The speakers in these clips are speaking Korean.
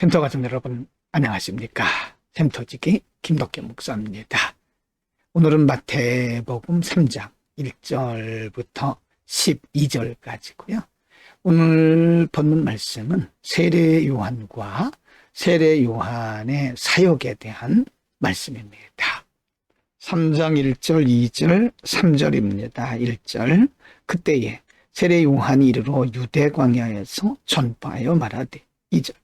샘터 가족 여러분 안녕하십니까? 샘터지기 김덕현 목사입니다. 오늘은 마태복음 3장 1절부터 12절까지고요. 오늘 본문 말씀은 세례 요한과 세례 요한의 사역에 대한 말씀입니다. 3장 1절 2절 3절입니다. 1절. 그때에 세례 요한이 이르러 유대 광야에서 전파하여 말하되 2절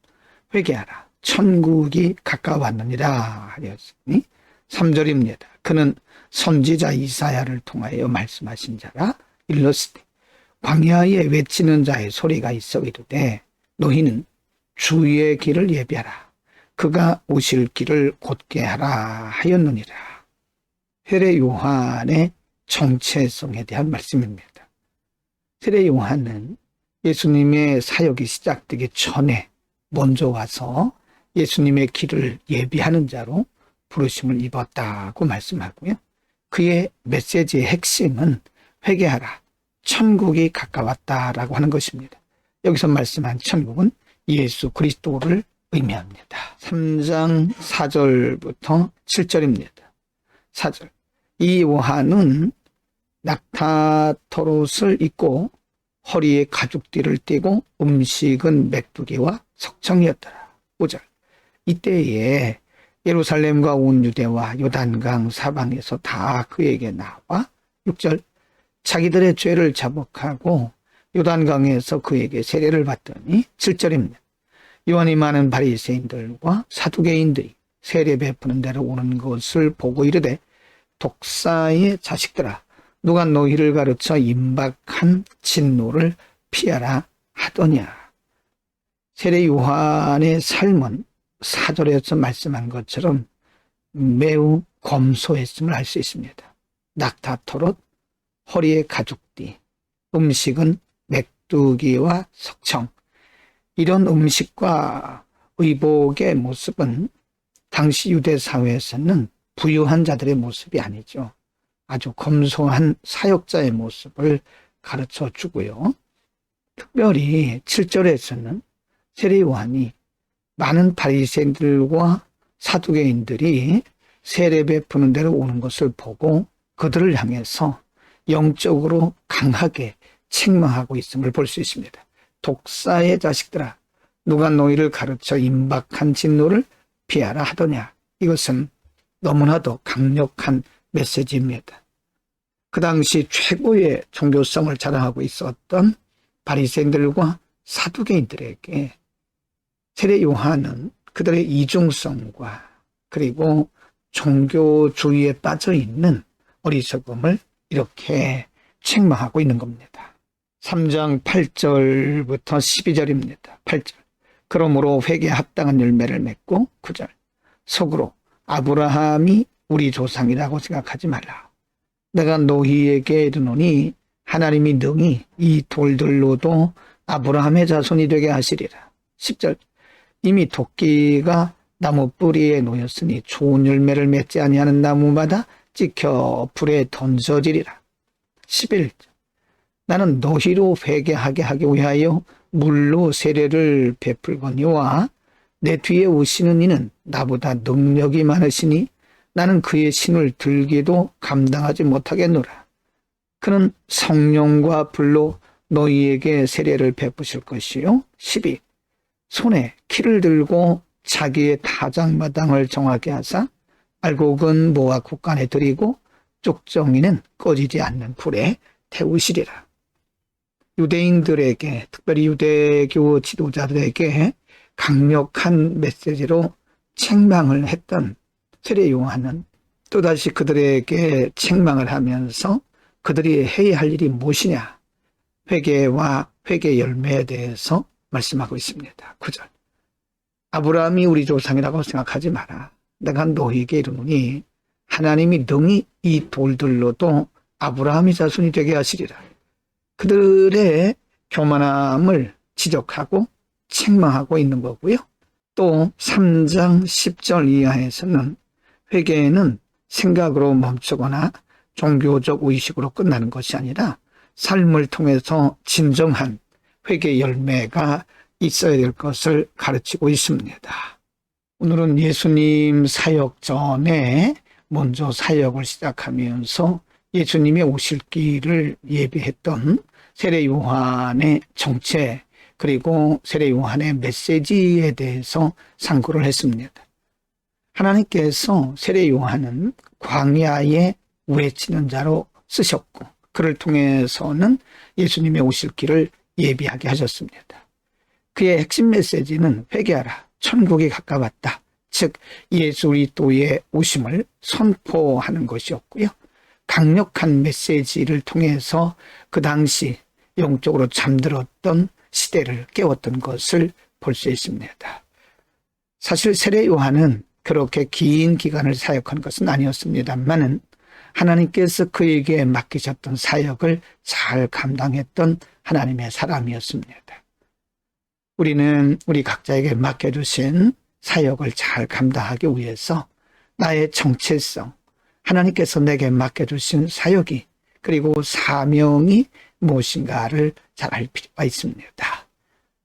회개하라. 천국이 가까웠느니라 하였으니 3절입니다. 그는 선지자 이사야를 통하여 말씀하신 자라 일렀으되 광야에 외치는 자의 소리가 있어 이르되 너희는 주의 길을 예비하라. 그가 오실 길을 곧게 하라 하였느니라. 세례 요한의 정체성에 대한 말씀입니다. 세례 요한은 예수님의 사역이 시작되기 전에 먼저 와서 예수님의 길을 예비하는 자로 부르심을 입었다고 말씀하고요. 그의 메시지의 핵심은 회개하라. 천국이 가까웠다라고 하는 것입니다. 여기서 말씀한 천국은 예수 그리스도를 의미합니다. 3장 4절부터 7절입니다. 4절. 이 요한은 낙타토롯을 입고 허리에 가죽띠를 띠고 음식은 메뚜기와 석청이었더라. 5절. 이때에 예루살렘과 온 유대와 요단강 사방에서 다 그에게 나와 6절. 자기들의 죄를 자복하고 요단강에서 그에게 세례를 받더니 7절입니다. 요한이 많은 바리새인들과 사두개인들이 세례 베푸는 데로 오는 것을 보고 이르되 독사의 자식들아 누가 너희를 가르쳐 임박한 진노를 피하라 하더냐. 세례 요한의 삶은 사절에서 말씀한 것처럼 매우 검소했음을 알 수 있습니다. 낙타토롯, 허리에 가죽띠, 음식은 맥두기와 석청. 이런 음식과 의복의 모습은 당시 유대 사회에서는 부유한 자들의 모습이 아니죠. 아주 검소한 사역자의 모습을 가르쳐 주고요. 특별히 7절에서는 세례 요한이 많은 바리새인들과 사두개인들이 세례 베푸는 데로 오는 것을 보고 그들을 향해서 영적으로 강하게 책망하고 있음을 볼 수 있습니다. 독사의 자식들아 누가 너희를 가르쳐 임박한 진노를 피하라 하더냐. 이것은 너무나도 강력한 메시지입니다. 그 당시 최고의 종교성을 자랑하고 있었던 바리새인들과 사두개인들에게 세례 요한은 그들의 이중성과 그리고 종교주의에 빠져 있는 어리석음을 이렇게 책망하고 있는 겁니다. 3장 8절부터 12절입니다. 8절. 그러므로 회개에 합당한 열매를 맺고 9절. 속으로 아브라함이 우리 조상이라고 생각하지 말라. 내가 너희에게 이르노니 하나님이 능히 이 돌들로도 아브라함의 자손이 되게 하시리라. 10절 이미 도끼가 나무 뿌리에 놓였으니 좋은 열매를 맺지 아니하는 나무마다 찍혀 불에 던져지리라. 11절 나는 너희로 회개하게 하기 위하여 물로 세례를 베풀거니와 내 뒤에 오시는 이는 나보다 능력이 많으시니 나는 그의 신을 들기도 감당하지 못하겠노라. 그는 성령과 불로 너희에게 세례를 베푸실 것이요. 12. 손에 키를 들고 자기의 타작마당을 정하게 하사 알곡은 모아 국간에 들이고 쪽정이는 꺼지지 않는 불에 태우시리라. 유대인들에게 특별히 유대교 지도자들에게 강력한 메시지로 책망을 했던 요한은 또다시 그들에게 책망을 하면서 그들이 해야 할 일이 무엇이냐 회개와 회개 열매에 대해서 말씀하고 있습니다. 9절 아브라함이 우리 조상이라고 생각하지 마라. 내가 너희에게 이르노니 하나님이 능히 이 돌들로도 아브라함이 자손이 되게 하시리라. 그들의 교만함을 지적하고 책망하고 있는 거고요. 또 3장 10절 이하에서는 회개는 생각으로 멈추거나 종교적 의식으로 끝나는 것이 아니라 삶을 통해서 진정한 회개 열매가 있어야 될 것을 가르치고 있습니다. 오늘은 예수님 사역 전에 먼저 사역을 시작하면서 예수님의 오실 길을 예비했던 세례 요한의 정체 그리고 세례 요한의 메시지에 대해서 상고를 했습니다. 하나님께서 세례 요한은 광야에 외치는 자로 쓰셨고 그를 통해서는 예수님의 오실 길을 예비하게 하셨습니다. 그의 핵심 메시지는 회개하라 천국이 가까웠다. 즉 예수 그리스도의 오심을 선포하는 것이었고요. 강력한 메시지를 통해서 그 당시 영적으로 잠들었던 시대를 깨웠던 것을 볼 수 있습니다. 사실 세례 요한은 그렇게 긴 기간을 사역한 것은 아니었습니다만은 하나님께서 그에게 맡기셨던 사역을 잘 감당했던 하나님의 사람이었습니다. 우리는 우리 각자에게 맡겨주신 사역을 잘 감당하기 위해서 나의 정체성, 하나님께서 내게 맡겨주신 사역이 그리고 사명이 무엇인가를 잘 알 필요가 있습니다.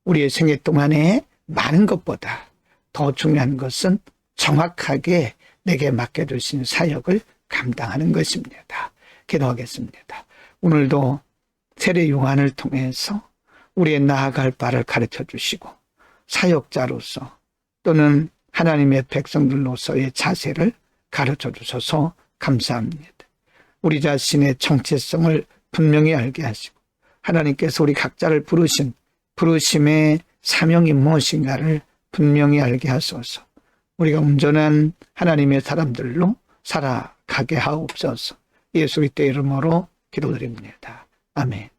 우리의 생애 동안에 많은 것보다 더 중요한 것은 정확하게 내게 맡겨주신 사역을 감당하는 것입니다. 기도하겠습니다. 오늘도 세례 요한을 통해서 우리의 나아갈 바를 가르쳐 주시고 사역자로서 또는 하나님의 백성들로서의 자세를 가르쳐 주셔서 감사합니다. 우리 자신의 정체성을 분명히 알게 하시고 하나님께서 우리 각자를 부르신 부르심의 사명이 무엇인가를 분명히 알게 하소서. 우리가 온전한 하나님의 사람들로 살아가게 하옵소서. 예수 그리스도의 이름으로 기도드립니다. 아멘.